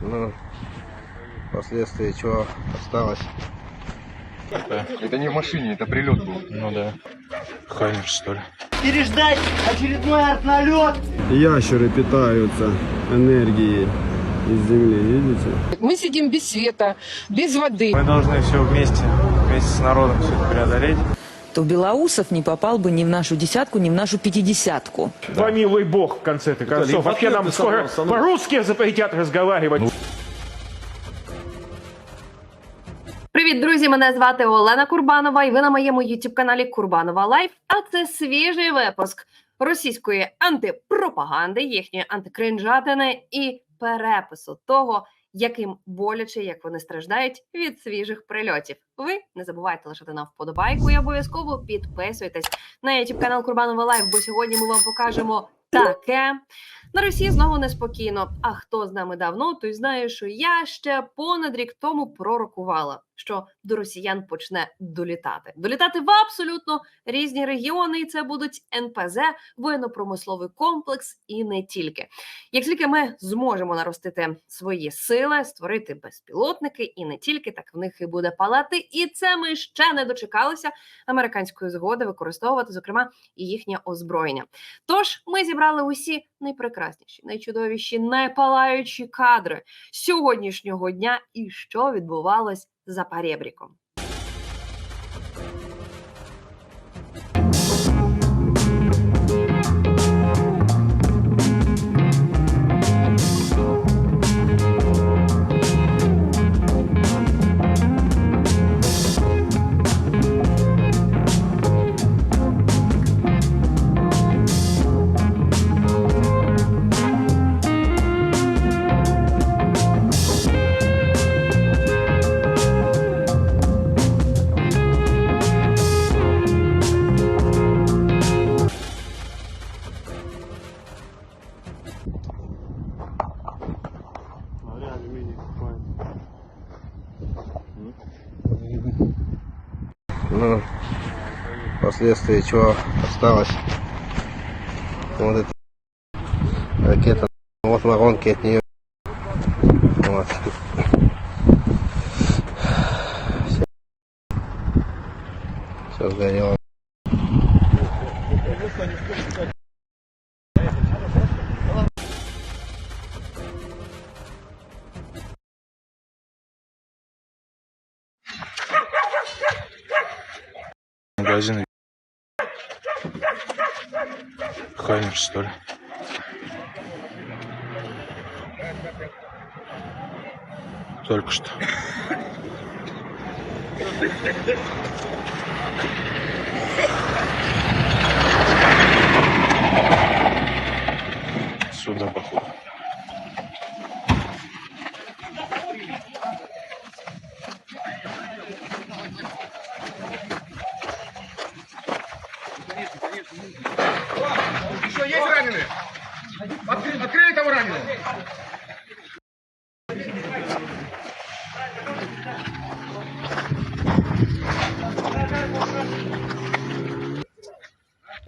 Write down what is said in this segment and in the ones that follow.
Ну, последствия чего осталось. Это не в машине, это прилет был. Ну да. Хаймер, что ли? переждать очередной артналет. Ящеры питаются энергией из земли, видите? Мы сидим без света, без воды. Мы должны все вместе, вместе с народом все это преодолеть. То Белоусов не попал бы ни в нашу десятку, ни в нашу пятидесятку. Помилуй бог, в конце-то концов. Вообще нам скоро по-русски запретят разговаривать. Привіт, друзі! Мене звати Олена Курбанова, і ви на моєму youtube каналі Курбанова Лайф. А це свіжий випуск російської антипропаганди, їхньої антикринжатини і перепису того, яким боляче, як вони страждають від свіжих прильотів. Ви не забувайте лишати нам вподобайку і обов'язково підписуйтесь на youtube канал Курбанова Лайф, бо сьогодні ми вам покажемо таке. На Росії знову неспокійно. А хто з нами давно, той знає, що я ще понад рік тому пророкувала, що до росіян почне долітати. Долітати в абсолютно різні регіони, і це будуть НПЗ, воєнно-промисловий комплекс і не тільки. Як тільки ми зможемо наростити свої сили, створити безпілотники і не тільки, так в них і буде палати. І це ми ще не дочекалися американської згоди використовувати, зокрема, і їхнє озброєння. Тож ми зібрали усі найпрекрасніші, найчудовіші, найпалаючі кадри сьогоднішнього дня і що відбувалось за перебріком. Ну, последствия чего осталось. Вот это ракета. Вот воронки от нее. Вот. Хаймер, что ли? Только что. Сюда, походу.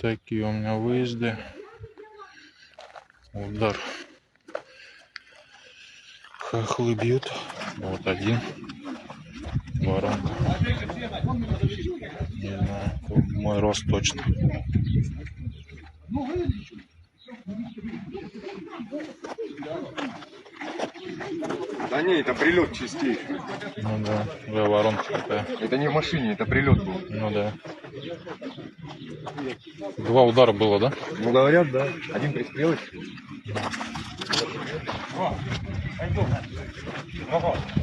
Такие у меня выезды. Удар. Хохлы бьют. Вот один. Воронка. Не знаю, мой рост точно. Да не, это прилет чистейший. Ну да, да, воронка такая. Это не в машине, это прилет был. Ну да. Два удара было, да? Ну говорят, да. Один пристрелочный.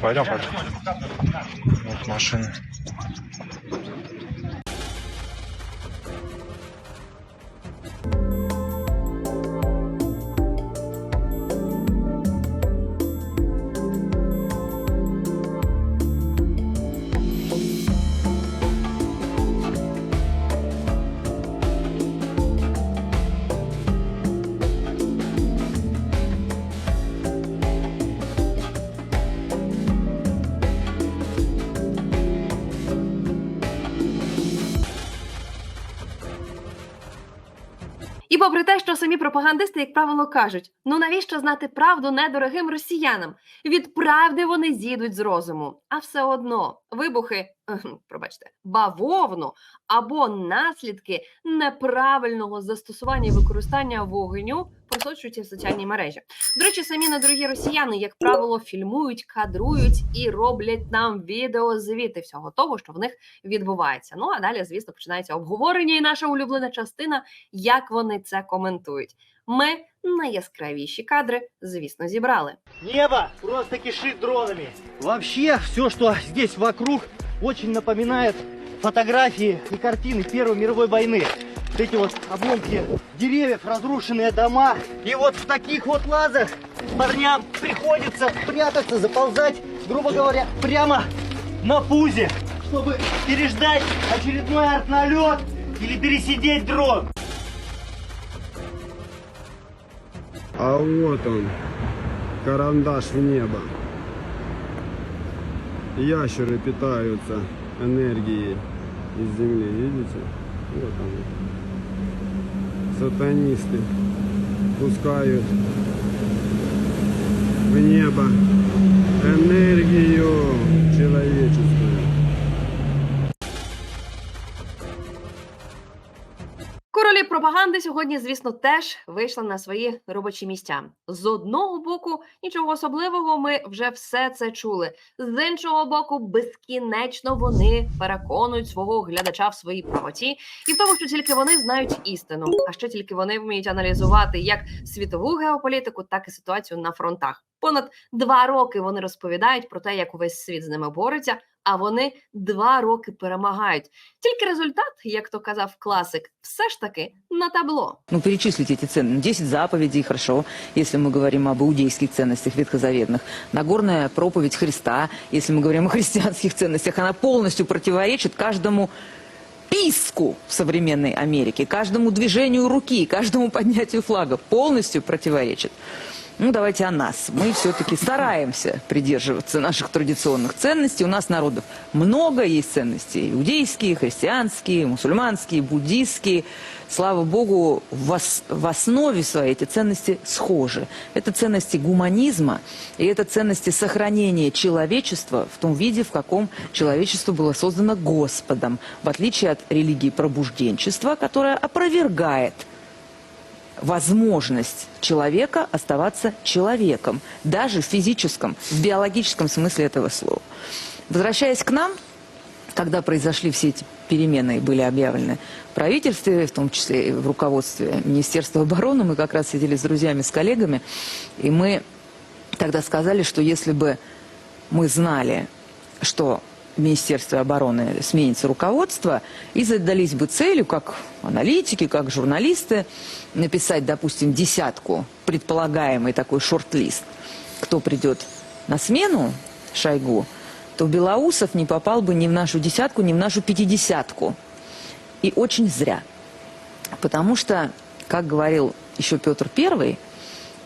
Пойдем, пойдем. Вот машина. Попри те, що самі пропагандисти, як правило, кажуть: ну навіщо знати правду недорогим росіянам? Від правди вони з'їдуть з розуму. А все одно вибухи, пробачте, бавовну або наслідки неправильного застосування і використання вогню просочуються в соціальні мережі. До речі, самі недорогі росіяни, як правило, фільмують, кадрують і роблять нам відеозвіти всього того, що в них відбувається. Ну а далі, звісно, починається обговорення, і наша улюблена частина, як вони це коментують. Ми найяскравіші кадри, звісно, зібрали. Небо просто кишит дронами. Вообще, все, что здесь вокруг, очень напоминает фотографии и картины Первой мировой войны. Вот эти вот обломки деревьев, разрушенные дома. И вот в таких вот лазах парням приходится прятаться, заползать, грубо говоря, прямо на пузе, чтобы переждать очередной артналет или пересидеть дрон. А вот он, карандаш в небо. Ящеры питаются энергией из земли, видите? Вот они. Сатанисты пускают в небо энергию человеческую. Пропаганди сьогодні, звісно, теж вийшли на свої робочі місця. З одного боку, нічого особливого, ми вже все це чули. З іншого боку, безкінечно вони переконують свого глядача в своїй правоті і в тому, що тільки вони знають істину, а ще тільки вони вміють аналізувати як світову геополітику, так і ситуацію на фронтах. Понад два роки вони розповідають про те, як увесь світ з ними бореться А вони два роки перемагають. Тільки результат, як то казав класик, все ж таки на табло. Ну, перечислить эти ценности. 10 заповедей, хорошо, если мы говорим об иудейских ценностях ветхозаветных. Нагорная проповедь Христа, если мы говорим о христианских ценностях, она полностью противоречит каждому писку в современной Америке, каждому движению руки, каждому поднятию флага. Полностью противоречит. Ну, давайте о нас. Мы все-таки стараемся придерживаться наших традиционных ценностей. У нас народов много, есть ценности иудейские, христианские, мусульманские, буддийские. Слава Богу, в, ос- в основе своей эти ценности схожи. Это ценности гуманизма, и это ценности сохранения человечества в том виде, в каком человечество было создано Господом, в отличие от религии пробужденчества, которая опровергает возможность человека оставаться человеком, даже в физическом, в биологическом смысле этого слова. Возвращаясь к нам, когда произошли все эти перемены и были объявлены в правительстве, в том числе и в руководстве Министерства обороны, мы как раз сидели с друзьями, с коллегами, и мы тогда сказали, что если бы мы знали, что в Министерстве обороны сменится руководство, и задались бы целью, как аналитики, как журналисты, написать, допустим, десятку, предполагаемый такой шорт-лист, кто придет на смену Шойгу, то Белоусов не попал бы ни в нашу десятку, ни в нашу пятидесятку. И очень зря. Потому что, как говорил еще Петр Первый,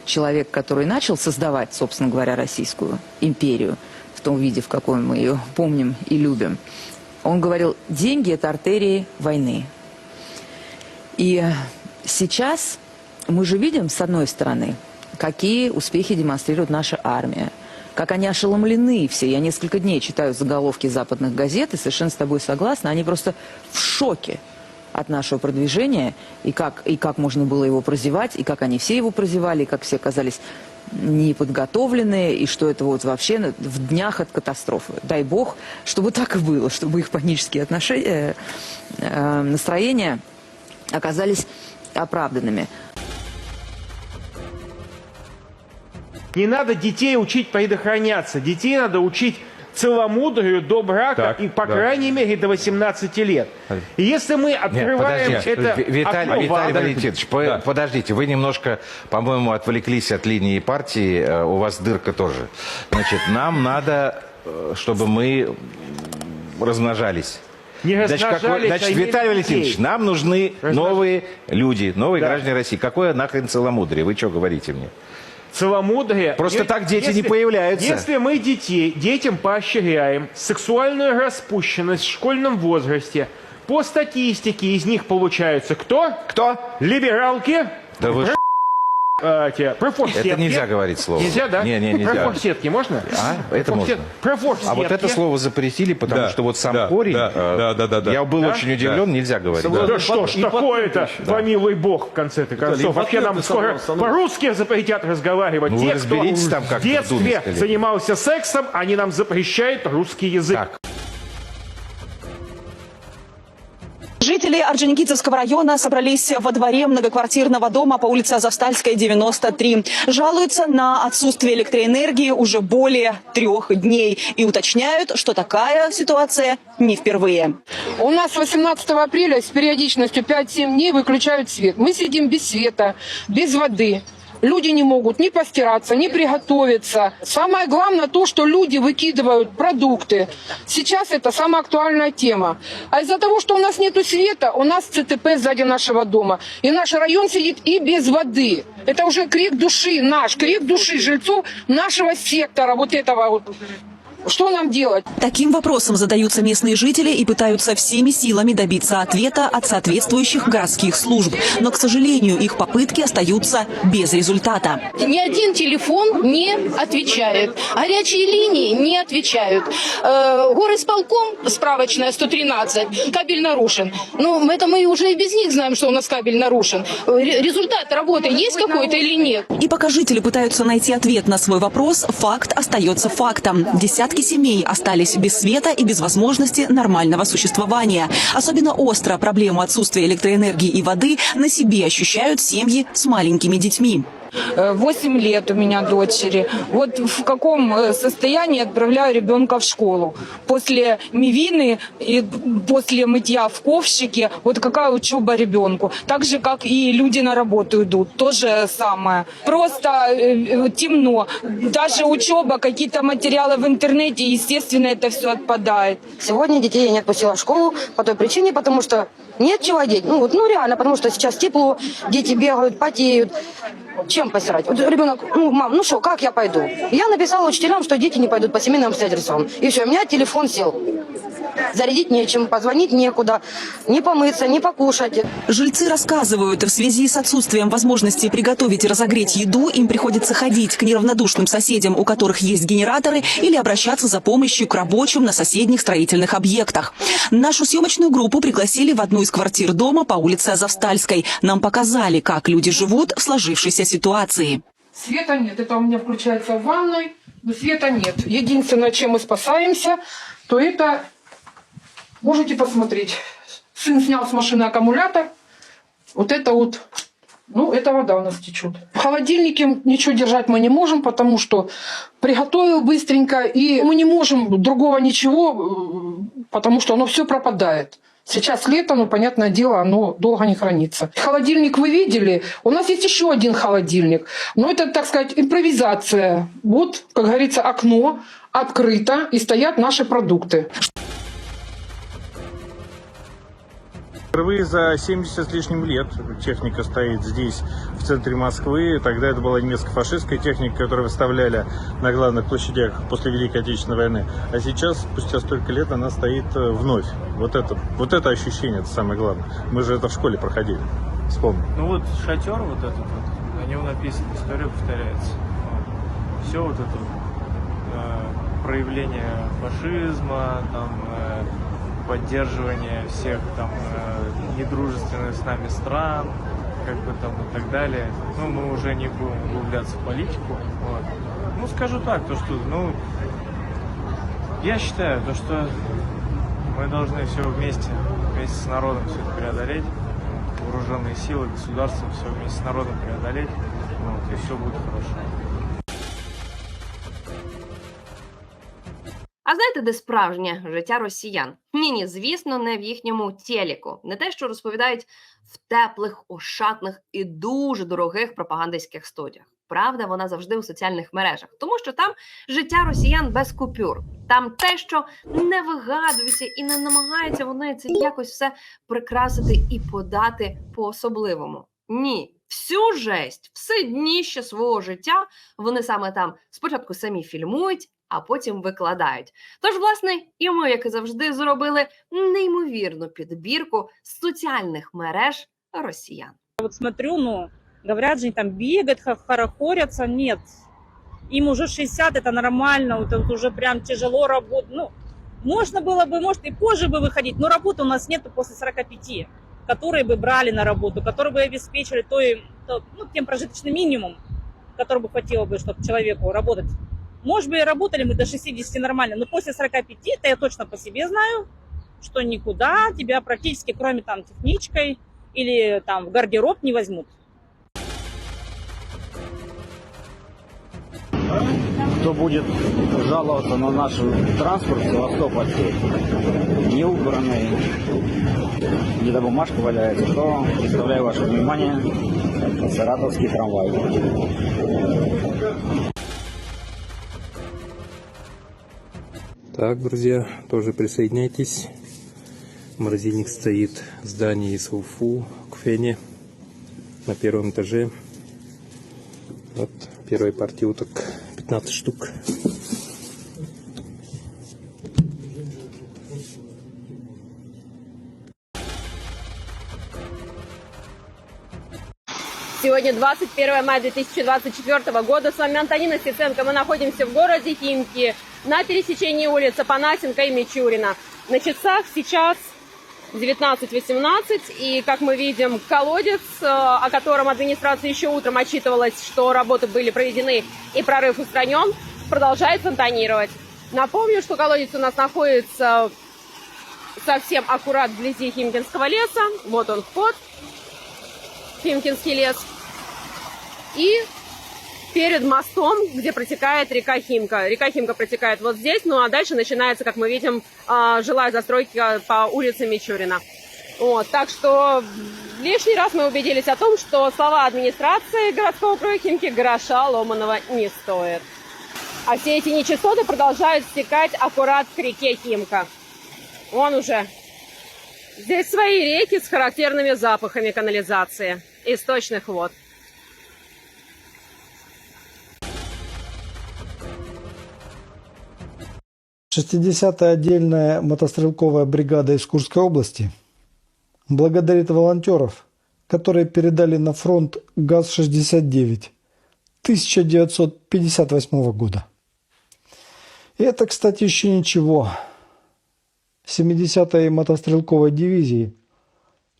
человек, который начал создавать, собственно говоря, Российскую империю том виде, в каком мы ее помним и любим, он говорил, деньги – это артерии войны. И сейчас мы же видим, с одной стороны, какие успехи демонстрирует наша армия. Как они ошеломлены все. Я несколько дней читаю заголовки западных газет и совершенно с тобой согласна. Они просто в шоке от нашего продвижения, и как, и как можно было его прозевать, и как они все его прозевали, и как все оказались неподготовленные, и что это вот вообще в днях от катастрофы. Дай бог, чтобы так и было, чтобы их панические отношения, э, э, настроения оказались оправданными. Не надо детей учить предохраняться. Детей надо учить целомудрию до брака Так, и, по да. крайней мере, до 18 лет. И если мы Нет, открываем подожди, это Ви- Виталий, окно Виталий Валентинович, Да. подождите, вы немножко, по-моему, отвлеклись от линии партии, э, у вас дырка тоже. Значит, нам надо, э, чтобы мы размножались. Не Значит, какой- значит, а Виталий Валентинович, нам нужны Размнож- новые люди, новые Да. граждане России. Какое нахрен целомудрие? Вы что говорите мне? Целомудрие. Просто Е- так дети не появляются. Если мы детей, детям поощряем сексуальную распущенность в школьном возрасте, По статистике из них получаются кто? Кто? Либералки, Да вы э, те, профорсетки. Это нельзя говорить слово. Нельзя, да? Не, не, нельзя. Профорсетки можно? А, это можно. Профорсетки. А вот это слово запретили, потому Да, что вот сам да, корень, да, э, да, да, да, да. я был Да? очень удивлен, нельзя говорить. Да что ж такое-то, помилуй бог, в конце-то концов. Вообще нам скоро по-русски запретят разговаривать. Ну, Те, кто там, как в детстве занимался сексом, они нам запрещают русский язык. Так. Жители Орджоникидзевского района собрались во дворе многоквартирного дома по улице Азовстальская, 93. Жалуются на отсутствие электроэнергии уже более трех дней и уточняют, что такая ситуация не впервые. У нас 18 апреля с периодичностью 5-7 дней выключают свет. Мы сидим без света, без воды. Люди не могут ни постираться, ни приготовиться. Самое главное то, что люди выкидывают продукты. Сейчас это самая актуальная тема. А из-за того, что у нас нет света, у нас ЦТП сзади нашего дома. И наш район сидит и без воды. Это уже крик души наш, крик души жильцов нашего сектора, вот этого вот. Что нам делать? Таким вопросом задаются местные жители и пытаются всеми силами добиться ответа от соответствующих городских служб. Но, к сожалению, их попытки остаются без результата. Ни один телефон не отвечает. Горячие линии не отвечают. Э, горисполком, справочная 113, кабель нарушен. Ну, это мы уже и без них знаем, что у нас кабель нарушен. Ре- Результат работы есть какой-то или нет? И пока жители пытаются найти ответ на свой вопрос, факт остается фактом. Десятки семей остались без света и без возможности нормального существования. Особенно остро проблему отсутствия электроэнергии и воды на себе ощущают семьи с маленькими детьми. 8 лет у меня дочери. Вот в каком э, состоянии отправляю ребенка в школу? После мивины и после мытья в ковшике, вот какая учеба ребенку? Так же, как и люди на работу идут, то же самое. Просто э, э, темно. Даже учеба, какие-то материалы в интернете, естественно, это все отпадает. Сегодня детей я не отпустила в школу по той причине, потому что нет чего одеть. Ну, вот, ну реально, потому что сейчас тепло, дети бегают, потеют. Чем постирать? Вот ребенок, ну, мам, ну что, как я пойду? Я написала учителям, что дети не пойдут по семейным обстоятельствам. И все, у меня телефон сел. Зарядить нечем, позвонить некуда, не помыться, не покушать. Жильцы рассказывают, в связи с отсутствием возможности приготовить и разогреть еду, им приходится ходить к неравнодушным соседям, у которых есть генераторы, или обращаться за помощью к рабочим на соседних строительных объектах. Нашу съемочную группу пригласили в одну из квартир дома по улице Азовстальской. Нам показали, как люди живут в сложившейся ситуации. Света нет. Это у меня включается в ванной, но света нет. Единственное, чем мы спасаемся, то это... Можете посмотреть. Сын снял с машины аккумулятор. Вот это вот... Ну, это вода у нас течет. В холодильнике ничего держать мы не можем, потому что приготовил быстренько, и мы не можем другого ничего, э, потому что оно все пропадает. Сейчас лето, ну, понятное дело, оно долго не хранится. Холодильник вы видели? У нас есть еще один холодильник. Но это, так сказать, импровизация. Вот, как говорится, окно открыто, и стоят наши продукты. Впервые за 70 с лишним лет техника стоит здесь, в центре Москвы. Тогда это была немецко-фашистская техника, которую выставляли на главных площадях после Великой Отечественной войны. А сейчас, спустя столько лет, она стоит э, вновь. Вот это, вот это ощущение, это самое главное. Мы же это в школе проходили. Вспомни. Ну вот шатер вот этот вот, на нем написано, история повторяется. Все вот это вот, э, проявление фашизма, там, э, поддерживание всех там э, недружественных с нами стран, как бы там и так далее. Ну, мы уже не будем углубляться в политику. Вот. Ну, скажу так, то что, ну, я считаю, то, что мы должны все вместе, вместе с народом все это преодолеть. Вооруженные силы, государство все вместе с народом преодолеть. Вот, и все будет хорошо. А знаєте, де справжнє життя росіян? Ні, ні, звісно, не в їхньому телеку. Не те, що розповідають в теплих, ошатних і дуже дорогих пропагандистських студіях. Правда, вона завжди у соціальних мережах, тому що там життя росіян без купюр. Там те, що не вигадується і не намагаються вони це якось все прикрасити і подати по-особливому. Ні, всю жесть, все дніще свого життя вони саме там спочатку самі фільмують, а потім викладають. Тож, власне, і ми, як і завжди, зробили неймовірну підбірку з соціальних мереж росіян. Вот смотрю, ну, говорят же, там бегают, ха- хорохорятся, нет. Им уже 60, это нормально, вот, вот уже прям тяжело работать. Ну, можно было бы, может, и позже бы выходить, но работы у нас нету после 45, Которые бы брали на работу, которые бы обеспечили той, то, ну, тем прожиточный минимум, который бы хватило бы, чтобы человеку работать. Может быть, работали мы до 60 нормально, но после 45, это я точно по себе знаю, что никуда тебя практически, кроме там техничкой, или там в гардероб не возьмут. Кто будет жаловаться на наш транспорт севастопольский, не убранный, где-то бумажка валяется, то представляю ваше внимание саратовский трамвай. Так, друзья, тоже присоединяйтесь. Морозильник стоит в здании из Уфу, к Фене, на первом этаже. Вот первой партии уток 15 штук. Сегодня 21 мая 2024 года. С вами Антонина Стеценко. Мы находимся в городе Химки на пересечении улиц Апанасенко и Мичурина. На часах сейчас 19.18. И, как мы видим, колодец, э, о котором администрация еще утром отчитывалась, что работы были проведены и прорыв устранен, продолжает фонтанировать. Напомню, что колодец у нас находится совсем аккурат вблизи Химкинского леса. Вот он вход. Химкинский лес. И перед мостом, где протекает река Химка. Река Химка протекает вот здесь, ну а дальше начинается, как мы видим, а, жилая застройка по улице Мичурина. Вот, так что лишний раз мы убедились о том, что слова администрации городского округа Химки гроша ломаного не стоят. А все эти нечистоты продолжают стекать аккурат к реке Химка. Вон уже. Здесь свои реки с характерными запахами канализации, источных вод. 60-я отдельная мотострелковая бригада из Курской области благодарит волонтеров, которые передали на фронт ГАЗ-69 1958 года. И это, кстати, еще ничего. 70-й мотострелковой дивизии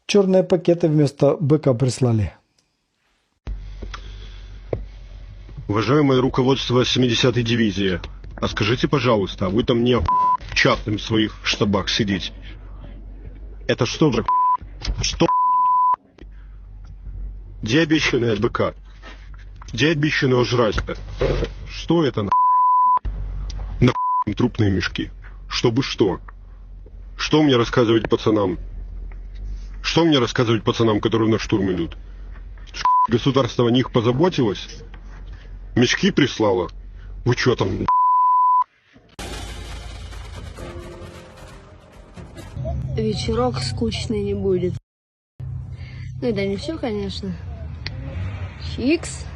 черные пакеты вместо БК прислали. Уважаемое руководство 70-й дивизии, а скажите, пожалуйста, а вы там не в частном своих штабах сидите? Это что за Что Где обещанная БК? Где обещанного жрать-то? Что это на На трупные мешки? Чтобы что? Что мне рассказывать пацанам? Что мне рассказывать пацанам, которые на штурм идут? Государство о них позаботилось? Мешки прислало? Вы что там, Вечерок скучный не будет. Ну да не все, конечно. Чикс.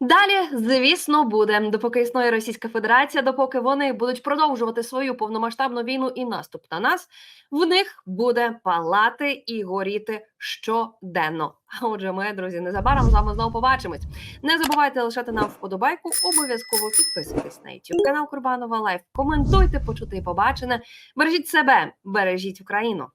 Далі, звісно, буде. Допоки існує Російська Федерація, допоки вони будуть продовжувати свою повномасштабну війну і наступ на нас, в них буде палати і горіти щоденно. А отже, ми, друзі, незабаром з вами знову побачимось. Не забувайте лишати нам вподобайку, обов'язково підписуйтесь на YouTube канал Курбанова Лайф. Коментуйте, почути і побачене. Бережіть себе, бережіть Україну.